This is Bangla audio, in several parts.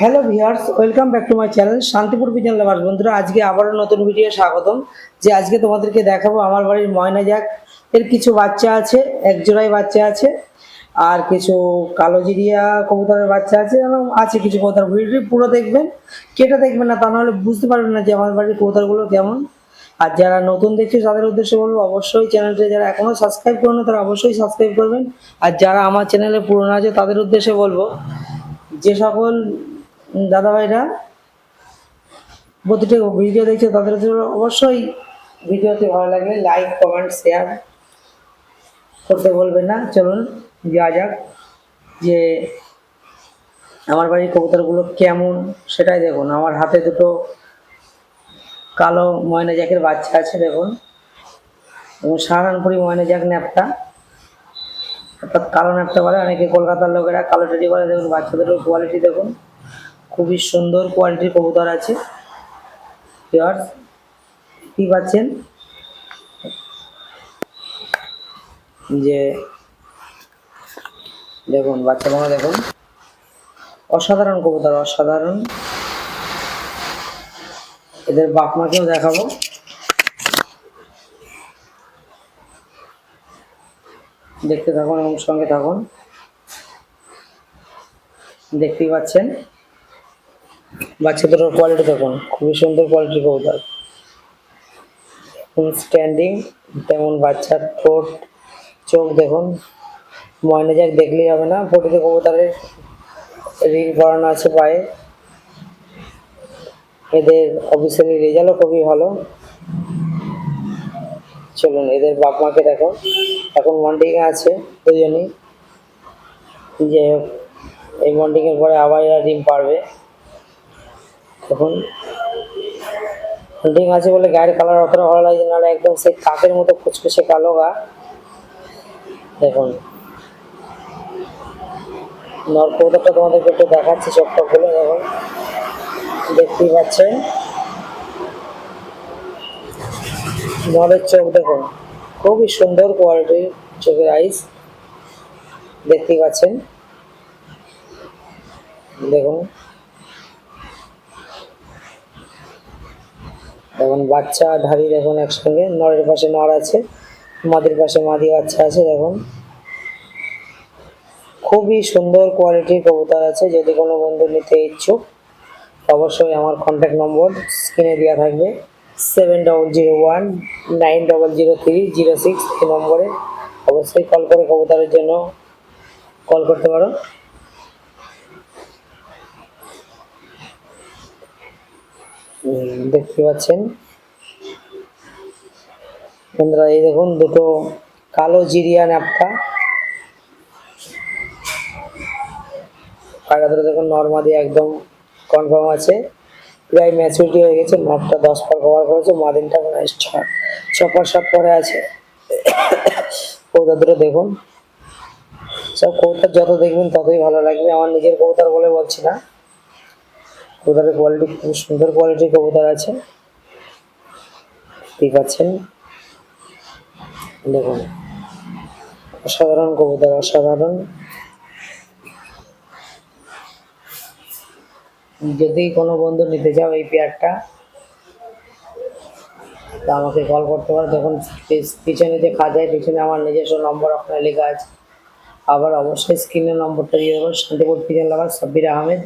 Hello viewers, welcome back to my channel Shantipur pigeon lover বন্ধুরা, আজকে আবারও নতুন ভিডিও স্বাগতম। যে আজকে তোমাদেরকে দেখাবো আমার বাড়ির ময়না যাক এর কিছু বাচ্চা আছে, এক জোড়াই বাচ্চা আছে, আর কিছু কালো জিরিয়া কবুতরের বাচ্চা আছে, এবং আছে কিছু কবুতর। ভিডিওটি পুরো দেখবেন, কেটে দেখবেন না, তা নাহলে বুঝতে পারবেন না যে আমার বাড়ির কবুতরগুলো কেমন। আর যারা নতুন দেখছে, তাদের উদ্দেশ্যে বলব, অবশ্যই চ্যানেলটি যারা এখনও সাবস্ক্রাইব করুন, তারা অবশ্যই সাবস্ক্রাইব করবেন। আর যারা আমার চ্যানেলে পুরনো আছে, তাদের উদ্দেশ্যে বলব, যে সকল দাদাভাইরা, প্রতিটি ভিডিও দেখছে তাদের অবশ্যই ভিডিওতে ভালো লাগলে লাইক কমেন্ট শেয়ার করতে বলবেন না। চলুন, যাওয়া যাক যে আমার বাড়ির কবুতরগুলো কেমন, সেটাই দেখুন। আমার হাতে দুটো কালো ময়না জ্যাকের বাচ্চা আছে, দেখুন। এবং সাহারানপুরি ময়না জ্যাক ন্যাপটা। অর্থাৎ কালো ন্যাপটা বলে, অনেকে কলকাতার লোকেরা কালো টেডি বলে, দেখুন, বাচ্চাদের কোয়ালিটি দেখুন। খুবই সুন্দর কোয়ালিটির কবুতর আছে। ভিউয়ার্স কি পাচ্ছেন? যে, দেখুন, বাচ্চাগুলো দেখুন। অসাধারণ কবুতর, অসাধারণ। এদের বাপ মাকেও দেখাবো। দেখতে থাকুন এবং সঙ্গে থাকুন। দেখতেই পাচ্ছেন। বাচ্চা দুটোর কোয়ালিটি দেখুন, খুবই সুন্দর কোয়ালিটির কবুতর। স্ট্যান্ডিং তেমন বাচ্চার ঠোঁট, চোখ দেখুন। ময়না যাক দেখলেই হবে না, প্রতিটি কবুতরের রিং করানো আছে পায়ে। এদের অফিসিয়ালি রেজাল্টও খুবই ভালো। চলুন, এদের বাপ মাকে দেখো। এখন মন্ডিংয়ে আছে দুজনই। যে এই মন্ডিংয়ের পরে আবার এরা ডিম পারবে। তখন ডিম আছে বলে গায়ের কালার অতটা ভালো লাগছে নাহলে একদম সেই কাকের মতো কুচকুচে কালো গা। দেখুন। নরকৌতাটা তোমাদেরকে একটু দেখাচ্ছি চোখটা খুলে দেখুন। দেখতেই পাচ্ছেন। নরের চোখ দেখুন। খুবই সুন্দর কোয়ালিটির চোখের আইস দেখতেই পাচ্ছেন। দেখুন। দেখুন বাচ্চা ধারি দেখুন একসঙ্গে। নরের পাশে নর আছে, মাদির পাশে মাদি বাচ্চা আছে, দেখুন। খুবই সুন্দর কোয়ালিটির কবুতর আছে, যদি কোনো বন্ধু নিতে ইচ্ছুক, অবশ্যই আমার কন্ট্যাক্ট নম্বর স্ক্রিনে দেওয়া থাকবে। Seven double zero one nine double zero three zero six এই নম্বরে অবশ্যই কল করে কবুতরের জন্য কল করতে পারো। দেখতে পাচ্ছেন। বন্ধুরা, এই দেখুন, দুটো কালো জিরিয়া ন্যাপটা। পায়রা দেখুন নর্মাদি একদম কনফার্ম আছে। প্রায় ম্যাচুরিটি হয়ে গেছে নটটা দশ পর কভার করেছে, মাদিনটা মনে হয় ছ পর সাত পরে আছে। কৌতা দুটো দেখুন। সব কৌতার যত দেখবেন ততই ভালো লাগবে। আমার নিজের কৌতার বলে বলছি না। কবুতরের কোয়ালিটি খুব সুন্দর কোয়ালিটির কবুতর আছে। ঠিক আছেন দেখুন। অসাধারণ কবুতর, অসাধারণ। যদি কোনো বন্ধু নিতে চাও এই পেয়ারটা, তা আমাকে কল করতে পারো। পিছ- পিছনে যে খাজায় পিছনে আমার নিজস্ব নম্বর আপনার লেখা আছে। আবার অবশ্যই স্ক্রিনের নম্বরটা দিয়ে দেবো। Shantipur pigeon lover Sabbir Ahmed.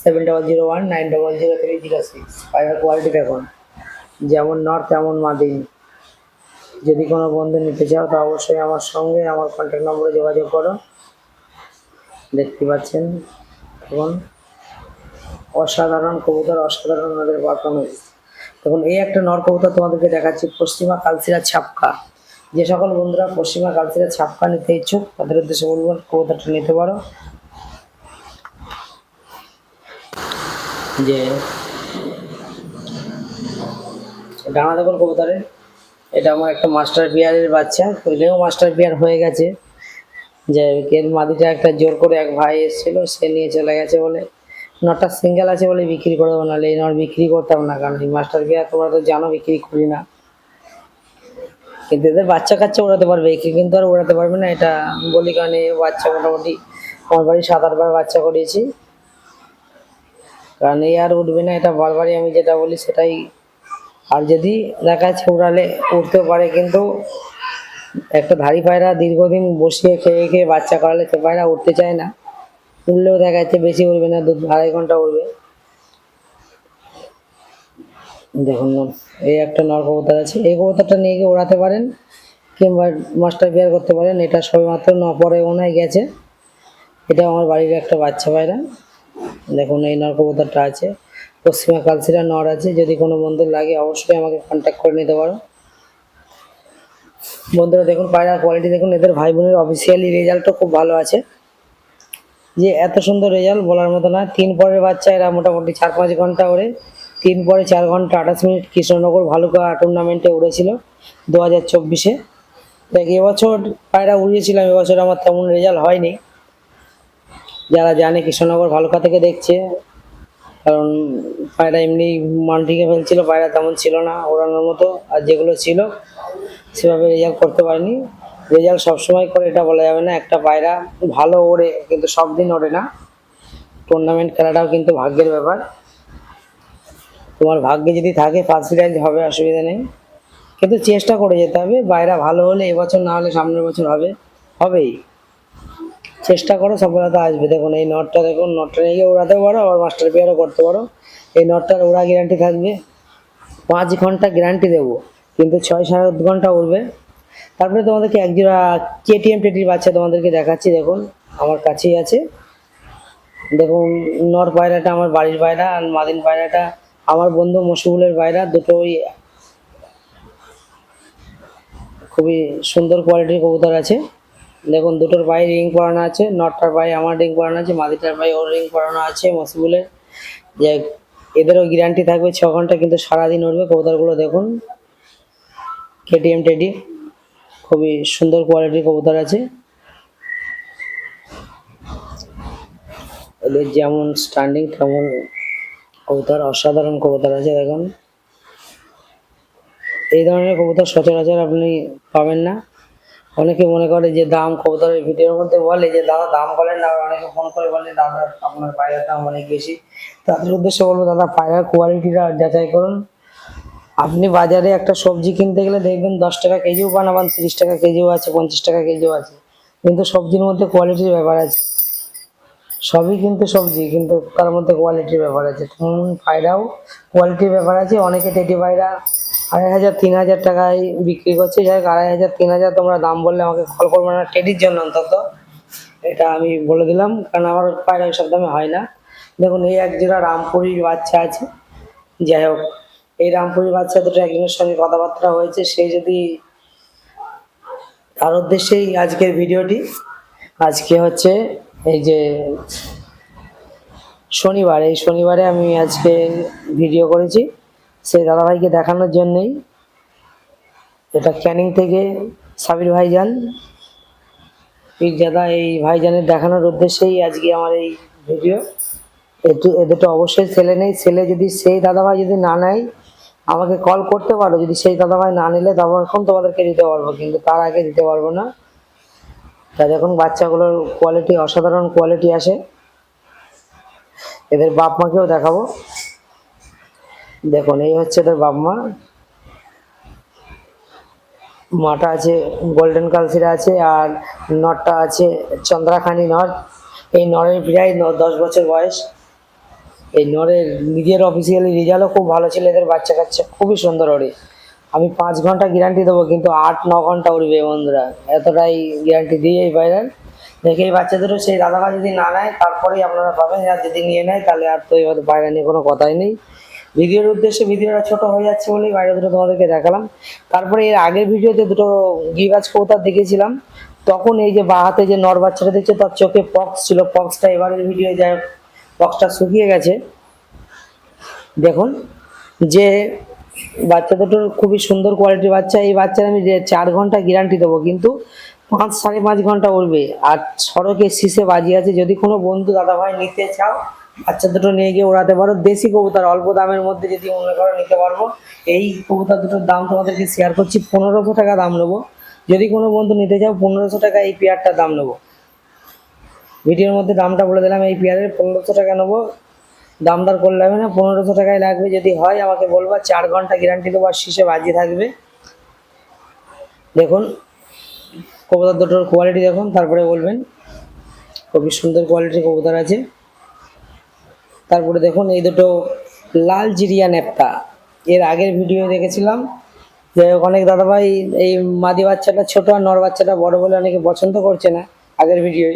Seven double zero one nine double zero three zero six পায়ের কোয়ালিটি দেখুন। যেমন নর তেমন মাদিন যদি কোনো বন্ধু নিতে চাও, তো অবশ্যই আমার সঙ্গে আমার কন্ট্যাক্ট নম্বরে যোগাযোগ করো। দেখতে পাচ্ছেন? এখন অসাধারণ কবুতর, অসাধারণ ওনাদের পারফরমেন্স দেখুন, এই একটা নর কবুতর তোমাদেরকে দেখাচ্ছি, পশ্চিমা কালচিরা ছাপকা। যে সকল বন্ধুরা পশ্চিমা কালচিরা ছাপকা নিতে ইচ্ছুক, তাদের উদ্দেশ্যে বলব, কবুতরটা নিতে পারো। যে ডানা দেখুন কবুতরের এটা আমার একটা মাস্টার বিয়ারের বাচ্চা। কইলেও মাস্টার বিয়ার হয়ে গেছে। যে এর মাদিটা একটা জোর করে এক ভাই এসেছিল, সে নিয়ে চলে গেছে বলে। নটা সিঙ্গেল আছে বলে বিক্রি করে দেবো নাহলে এই নট বিক্রি করতাম না। কারণ এই মাস্টার বিয়ার তোমরা তো জানো, বিক্রি করি না। কিন্তু এদের বাচ্চা কাচ্চা ওড়াতে পারবে, একে কিন্তু আর ওড়াতে পারবে না। এটা বলি কারণ বাচ্চা মোটামুটি, আমার বাড়ি সাত আটবার বাচ্চা করিয়েছি। কারণ এই আর উঠবে না, এটা বারবারই আমি যেটা বলি সেটাই। আর যদি দেখা যাচ্ছে উড়ালে উঠতেও পারে, কিন্তু একটা ধাড়ি পায়রা দীর্ঘদিন বসিয়ে খেয়ে খেয়ে বাচ্চা করালে সে পায়রা উঠতে চায় না। উঠলেও দেখা যাচ্ছে বেশি উঠবে না, দু আড়াই ঘণ্টা উঠবে দেখুন এই একটা নর আছে। এই কবুতরটা নিয়ে গিয়ে ওড়াতে পারেন কিংবা মাস্টার বিয়ার করতে পারেন, এটা সবেমাত্র ন পরে ওনায় গেছে। এটা আমার বাড়ির একটা বাচ্চা পায়রা। দেখুন, এই নর কবুতরটা আছে। পশ্চিমা কালসিরা নর আছে। যদি কোনো বন্ধুর লাগে, অবশ্যই আমাকে কন্ট্যাক্ট করে নিতে পারো। বন্ধুরা, দেখুন, পায়রার কোয়ালিটি দেখুন। এদের ভাই বোনের অফিসিয়ালি রেজাল্টও খুব ভালো আছে। যে এত সুন্দর রেজাল্ট বলার মতো না। তিন পরের বাচ্চা, এরা মোটামুটি চার পাঁচ ঘণ্টা ওড়ে। তিন পরে চার ঘণ্টা আঠাশ মিনিট কৃষ্ণনগর ভালুকা টুর্নামেন্টে উড়েছিল দু হাজার চব্বিশে। দেখ, এবছর পায়রা উড়িয়েছিলাম, এবছর আমার তেমন রেজাল্ট হয়নি। যারা জানে কৃষ্ণনগর ভালুকা থেকে দেখছে, কারণ পায়রা এমনি মান মাল্টিকে ফেলছিল, পায়রা তেমন ছিল না ওড়ানোর মতো, আর যেগুলো ছিল সেভাবে রেজাল্ট করতে পারিনি। রেজাল্ট সবসময় করে, এটা বলা যাবে না, একটা পায়রা ভালো ওড়ে, কিন্তু সব দিন ওড়ে না। টুর্নামেন্ট খেলাটাও কিন্তু ভাগ্যের ব্যাপার। তোমার ভাগ্যে যদি থাকে ফার্স্ট প্রাইজ হবে, অসুবিধা নেই। কিন্তু চেষ্টা করে যেতে হবে বাইরা ভালো হলে এবছর না হলে সামনের বছর হবে, হবেই। চেষ্টা করো, সফলতা আসবে। দেখুন, এই নটটা দেখুন নটটা নিয়ে গিয়ে উড়াতে পারো, আবার মাস্টার পেয়ারও করতে পারো। এই নটটার উড়া গ্যারান্টি থাকবে। পাঁচ ঘণ্টা গ্যারান্টি দেবো, কিন্তু ছয় সাত ঘণ্টা উড়বে। তারপরে তোমাদেরকে একজোড়া কেটিএম টেটির বাচ্চা তোমাদেরকে দেখাচ্ছি, দেখুন, আমার কাছেই আছে। দেখুন নর পায়রাটা আমার বাড়ির পায়রা আর মাদিন পায়রাটা আমার বন্ধু মশিবুলের পায়রা, দুটোই খুবই সুন্দর কোয়ালিটির কবুতর আছে। দেখুন, দুটোর পায়ে রিং পরানো আছে, নটটার পায়ে আমার রিং পরানো আছে, মাদিটার পায়ে ওর রিং পরানো আছে, মসিবুলের। যে এদেরও গ্যারান্টি থাকবে, ছ ঘণ্টা কিন্তু সারাদিন উঠবে, কবুতরগুলো দেখুন। কেটিএম টেডি খুবই সুন্দর কোয়ালিটির কবুতর আছে। এদের যেমন স্ট্যান্ডিং তেমন কবুতর, অসাধারণ কবুতর আছে, দেখুন। এই ধরনের কবুতর সচরাচর আপনি পাবেন না। অনেকে মনে করে যে দাম কবুতরের ভিডিওর মধ্যে বলে যে দাদা দাম বলেন না অনেকে ফোন করে বলে, দাদা, আপনার পায়রার দাম অনেক বেশি। তাদের উদ্দেশ্যে বলব, দাদা, পায়রার কোয়ালিটিটা যাচাই করুন। আপনি বাজারে একটা সবজি কিনতে গেলে দেখবেন দশ টাকা কেজিও আবার তিরিশ টাকা কেজিও আছে, পঞ্চাশ টাকা কেজিও আছে। কিন্তু সবজির মধ্যে কোয়ালিটির ব্যাপার আছে। সবই কিন্তু সবজি, কিন্তু তার মধ্যে কোয়ালিটির ব্যাপার আছে। পায়রাও কোয়ালিটির ব্যাপার আছে, অনেকে টেটি পায়রা আড়াই হাজার, তিন হাজার টাকায় বিক্রি করছে। যাই হোক, আড়াই হাজার, তিন হাজার তোমরা দাম বললে আমাকে কল করবে না। টেডির জন্য অন্তত। এটা আমি বলে দিলাম, কারণ আমার পায়রা সব দামে হয় না। দেখুন, এই এক জোড়া রামপুরির বাচ্চা আছে। যাই হোক, এই রামপুরির বাচ্চা দুটো একজনের সঙ্গে কথাবার্তা হয়েছে। সেই যদি তার উদ্দেশ্যেই আজকের ভিডিওটি, আজকে হচ্ছে এই যে শনিবার, এই শনিবারে আমি আজকে ভিডিও করেছি। সেই দাদাভাইকে দেখানোর জন্যই এটা ক্যানিং থেকে সাবির ভাইজান পীরজাদা এই ভাইজানের দেখানোর উদ্দেশ্যেই আজকে আমার এই ভিডিও। এটু এদের তো অবশ্যই ছেলে নেই, ছেলে যদি সেই দাদাভাই যদি না নেয়, আমাকে কল করতে পারো। যদি সেই দাদাভাই না নিলে তখন তোমাদেরকে দিতে পারব, কিন্তু তার আগে দিতে পারব না। তা দেখুন, বাচ্চাগুলোর কোয়ালিটি অসাধারণ কোয়ালিটি আসে। এদের বাপ মাকেও দেখাবো। দেখুন, এই হচ্ছে এদের বাপ মা মাটা আছে গোল্ডেন কালসিরা আছে, আর নটটা আছে, চন্দ্রাখানি নর এই নরের প্রায় দশ বছর বয়স। এই নরের নিজের অফিসিয়ালি রেজাল্টও খুব ভালো ছিল, এদের বাচ্চা কাচ্চা খুবই সুন্দর ওড়ে। আমি পাঁচ ঘণ্টা গ্যারান্টি দেবো, কিন্তু আট, ন ঘণ্টা উড়বে বন্ধুরা। এতটাই গ্যারান্টি দিই এই বাইরের দেখে এই বাচ্চাদেরও সেই দাদাভাই যদি না নেয়, তারপরেই আপনারা পাবেন। আর যদি নিয়ে নেয়, তাহলে আর তো এবার বাইরে নিয়ে কোনো কথাই নেই। ভিডিওর উদ্দেশ্যে ভিডিওটা ছোট হয়ে যাচ্ছে বলেই বাইরে দুটো তোমাদেরকে দেখালাম। তারপরে এর আগের ভিডিওতে দুটো গিবাজ কৌতার দেখেছিলাম। তখন এই যে বা হাতে যে নর বাচ্চাটা দেখছে, তার চোখে পক্স ছিল। পক্সটা এবারের ভিডিও যাই পক্সটা শুকিয়ে গেছে। দেখুন, যে বাচ্চা দুটোর খুবই সুন্দর কোয়ালিটির বাচ্চা, এই বাচ্চার আমি চার ঘণ্টা গ্যারান্টি দেবো, কিন্তু পাঁচ সাড়ে পাঁচ ঘণ্টা উঠবে আর সড়কে শীষে বাজি আছে। যদি কোনো বন্ধু দাদাভাই নিতে চাও বাচ্চা দুটো নিয়ে গিয়ে ওড়াতে পারো। দেশি কবুতর, অল্প দামের মধ্যে যদি মনে করো নিতে পারব। এই কবুতর দুটোর দাম তোমাদেরকে শেয়ার করছি। পনেরোশো টাকা দাম নেব। যদি কোনো বন্ধু নিতে চাও, পনেরোশো টাকা এই পেয়ারটার দাম নেব। ভিডিওর মধ্যে দামটা বলে দিলাম, এই পেয়ারের পনেরোশো টাকা নেব। দামদার করলে হবে না, পনেরোশো টাকায় লাগবে। যদি হয়, আমাকে বলবা, চার ঘণ্টা গ্যারান্টি দেবো আর শীষে বাজিয়ে থাকবে। দেখুন, কবুতর দুটোর কোয়ালিটি দেখুন, তারপরে বলবেন। খুবই সুন্দর কোয়ালিটির কবুতর আছে। তারপরে দেখুন এই দুটো লাল জিরিয়া নেপটা এর আগের ভিডিও দেখেছিলাম যে অনেক দাদাভাই এই মাদি বাচ্চাটা ছোট আর নর বাচ্চাটা বড় বলে অনেকে পছন্দ করছে না আগের ভিডিওয়।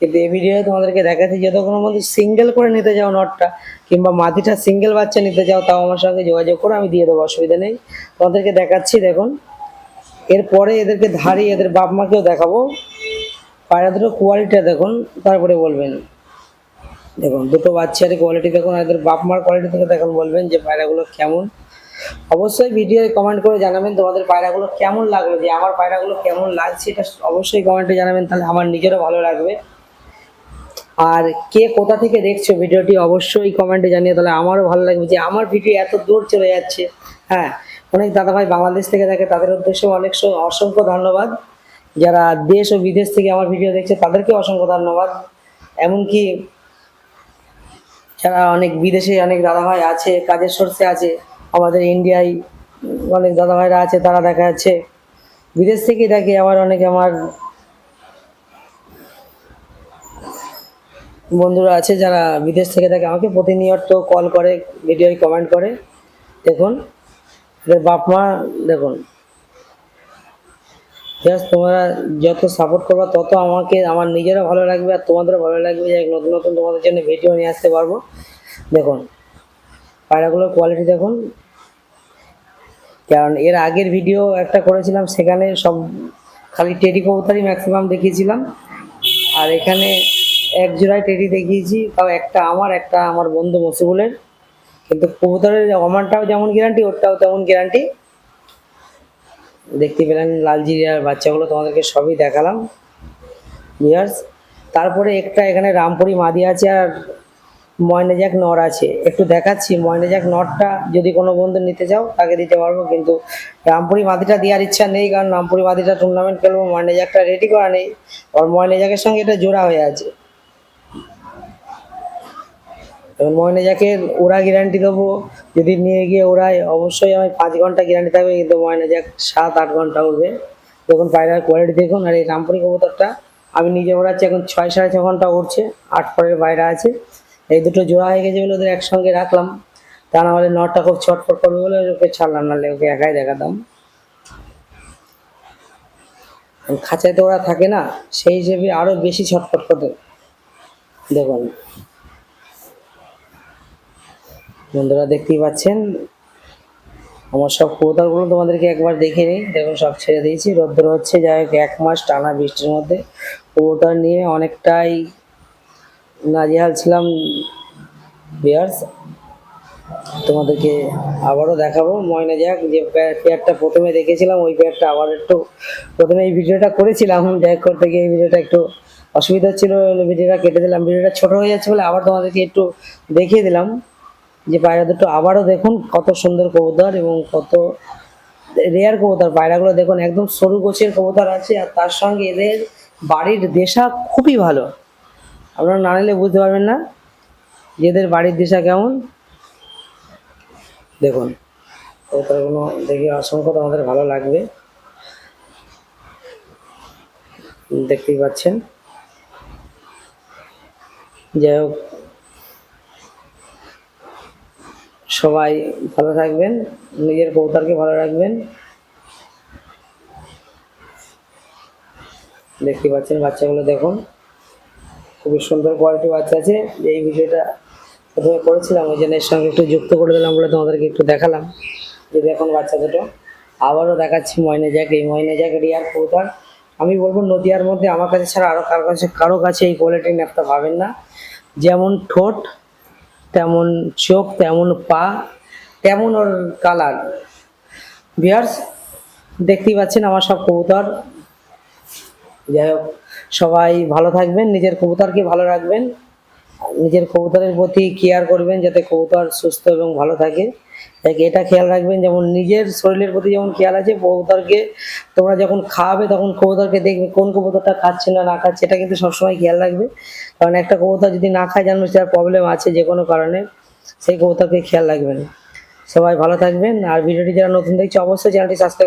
কিন্তু এই ভিডিওয়ে তোমাদেরকে দেখাচ্ছি যদি কোনো মধ্যে সিঙ্গেল করে নিতে চাও নটটা কিংবা মাদিটা সিঙ্গেল বাচ্চা নিতে চাও, তাও আমার সঙ্গে যোগাযোগ করে, আমি দিয়ে দেবো, অসুবিধা নেই। তোমাদেরকে দেখাচ্ছি, দেখুন। এরপরে এদেরকে ধারি এদের বাপ মাকেও দেখাবো। পায়রা দুটো কোয়ালিটিটা দেখুন, তারপরে বলবেন। দেখুন, দুটো বাচ্চার কোয়ালিটি দেখুন এদের বাপ মার কোয়ালিটি থেকে দেখুন বলবেন যে পায়রাগুলো কেমন। অবশ্যই ভিডিও কমেন্ট করে জানাবেন তোমাদের পায়রাগুলো কেমন লাগল, যে আমার পায়রাগুলো কেমন লাগছে, এটা অবশ্যই কমেন্টে জানাবেন, তাহলে আমার নিজেরও ভালো লাগবে। আর কে কোথা থেকে দেখছ ভিডিওটি অবশ্যই কমেন্টে জানিয়ে তাহলে আমারও ভালো লাগবে যে আমার ভিডিও এত দূর চলে যাচ্ছে। হ্যাঁ অনেক দাদাভাই বাংলাদেশ থেকে দেখে তাদের উদ্দেশ্যে অনেক অসংখ্য ধন্যবাদ। যারা দেশ ও বিদেশ থেকে আমার ভিডিও দেখছে তাদেরকে অসংখ্য ধন্যবাদ। এমনকি যারা অনেক বিদেশে অনেক দাদাভাই আছে, কাজের সোর্সে আছে, আমাদের ইন্ডিয়ায় অনেক দাদাভাইরা আছে, তারা দেখা যাচ্ছে। বিদেশ থেকে দেখে আবার অনেকে আমার বন্ধুরা আছে যারা বিদেশ থেকে দেখে আমাকে প্রতিনিয়ত কল করে ভিডিওয় কমেন্ট করে। দেখুন বাপ মা দেখুন। জাস্ট তোমরা যত সাপোর্ট করবা, তত আমাকে, আমার নিজেরও ভালো লাগবে আর তোমাদেরও ভালো লাগবে যে নতুন নতুন তোমাদের জন্য ভিডিও নিয়ে আসতে পারব। দেখুন, পায়রাগুলোর কোয়ালিটি দেখুন। কারণ এর আগের ভিডিও একটা করেছিলাম, সেখানে সব খালি টেডি কবুতরই ম্যাক্সিমাম দেখিয়েছিলাম। আর এখানে এক জোড়ায় টেডি দেখিয়েছি, তাও একটা আমার একটা আমার বন্ধু মসিবুলের কিন্তু কবুতরের অমানটাও যেমন গ্যারান্টি ওরটাও তেমন গ্যারান্টি দেখতে পেলেন লাল জিরিয়ার বাচ্চাগুলো, তোমাদেরকে সবই দেখালাম। বিয়ার্স তারপরে একটা এখানে রামপুরি মাদি আছে আর ময়নাজাক নর আছে। একটু দেখাচ্ছি, ময়নাজাক নরটা যদি কোনো বন্ধু নিতে চাও, তাকে দিতে পারব, কিন্তু রামপুরি মাদিটা দেওয়ার ইচ্ছা নেই, কারণ রামপুরি মাদিটা টুর্নামেন্ট খেলব, ময়নাজাকটা রেডি করা নেই, আর ময়নাজাকের সঙ্গে এটা জোড়া হয়ে আছে। এবং ময়নাজাকের ওরা গ্যারান্টি দেবো, যদি নিয়ে গিয়ে ওরাই, অবশ্যই আমি পাঁচ ঘণ্টা গ্যারান্টি থাকবে, কিন্তু ময়নাজাক সাত আট ঘণ্টা উঠবে। দেখুন পায়রার কোয়ালিটি দেখুন, আর এই রামপুরি কবুতরটা আমি নিজে ওড়াচ্ছি এখন ছয় সাড়ে ছ ঘণ্টা উঠছে, আট পরের বাইরে আছে। এই দুটো জোড়া হয়ে গেছে বলে ওদের একসঙ্গে রাখলাম। তা না হলে নটটা খুব ছটফট করবে বলে ওকে ছাড়লাম, নাহলে ওকে একাই দেখাতাম। খাঁচায় তো ওরা থাকে না, সেই হিসেবে আরও বেশি ছটফট করতে দেখুন। বন্ধুরা দেখতেই পাচ্ছেন? আমার সব কবুতরগুলো তোমাদেরকে একবার দেখে নিই। দেখুন, সব ছেড়ে দিয়েছি। রোদ্র হচ্ছে, যাই হোক, এক মাস টানা বৃষ্টির মধ্যে। কবুতর নিয়ে অনেকটাই নাজেহাল ছিলাম বিয়ার্স। তোমাদেরকে আবারও দেখাবো। ময়না যাক, যে পেয়ারটা প্রথমে দেখেছিলাম, ওই পেয়ারটা আবার একটু প্রথমে এই ভিডিওটা করেছিলাম। হোক, করতে গিয়ে এই ভিডিওটা একটু অসুবিধা হচ্ছিল, ভিডিওটা কেটে দিলাম। ভিডিওটা ছোট হয়ে যাচ্ছে বলে আবার তোমাদেরকে একটু দেখিয়ে দিলাম। যে পায়রা দুটো আবারও দেখুন, কত সুন্দর কবুতর এবং কত রেয়ার কবুতর। পায়রাগুলো দেখুন, একদম সরু গোছের কবুতর আছে আর তার সঙ্গে এদের বাড়ির দেশা খুবই ভালো। আপনারা না নিলে বুঝতে পারবেন না যে এদের বাড়ির দেশা কেমন। দেখুন, কবুতরগুলো দেখে অসংখ্য তোমাদের ভালো লাগবে। দেখতেই পাচ্ছেন। যাই হোক সবাই ভালো থাকবেন, নিজের কৌতারকে ভালো রাখবেন। দেখতে পাচ্ছেন বাচ্চাগুলো দেখুন। খুবই সুন্দর কোয়ালিটি বাচ্চা আছে। এই ভিডিওটা প্রথমে করেছিলাম, ওই জন্য সঙ্গে একটু যুক্ত করে দিলাম বলে তোমাদেরকে একটু দেখালাম। যে দেখুন বাচ্চা দুটো। আবারও দেখাচ্ছি ময়না জ্যাক এই ময়না জ্যাক রিয়ার কৌতার আমি বলব নদিয়ার মধ্যে আমার কাছে ছাড়া আরও কারও কাছে কারও কাছে এই কোয়ালিটির ন্যাপটা পাবেন না। যেমন ঠোঁট তেমন চোখ, তেমন পা, তেমন ওর কালার বিয়ার্স দেখতেই পাচ্ছেন আমার সব কবুতর। যাই হোক, সবাই ভালো থাকবেন, নিজের কবুতরকে ভালো রাখবেন। নিজের কবুতরের প্রতি কেয়ার করবেন, যাতে কবুতর সুস্থ এবং ভালো থাকে। এটা খেয়াল রাখবেন, যেমন নিজের শরীরের প্রতি যেমন খেয়াল আছে, কবুতরকে তোমরা যখন খাওয়াবে তখন কবুতরকে দেখবে কোন কবুতরটা খাচ্ছে না না খাচ্ছে, এটা কিন্তু সবসময় খেয়াল রাখবে। কারণ একটা কবুতর যদি না খায়, জানবে সেটার প্রবলেম আছে যে কোনো কারণে, সেই কবুতরকে খেয়াল রাখবেন। সবাই ভালো থাকবেন, আর ভিডিওটি যারা নতুন দেখছে, অবশ্যই চ্যানেলটি সাবস্ক্রাইব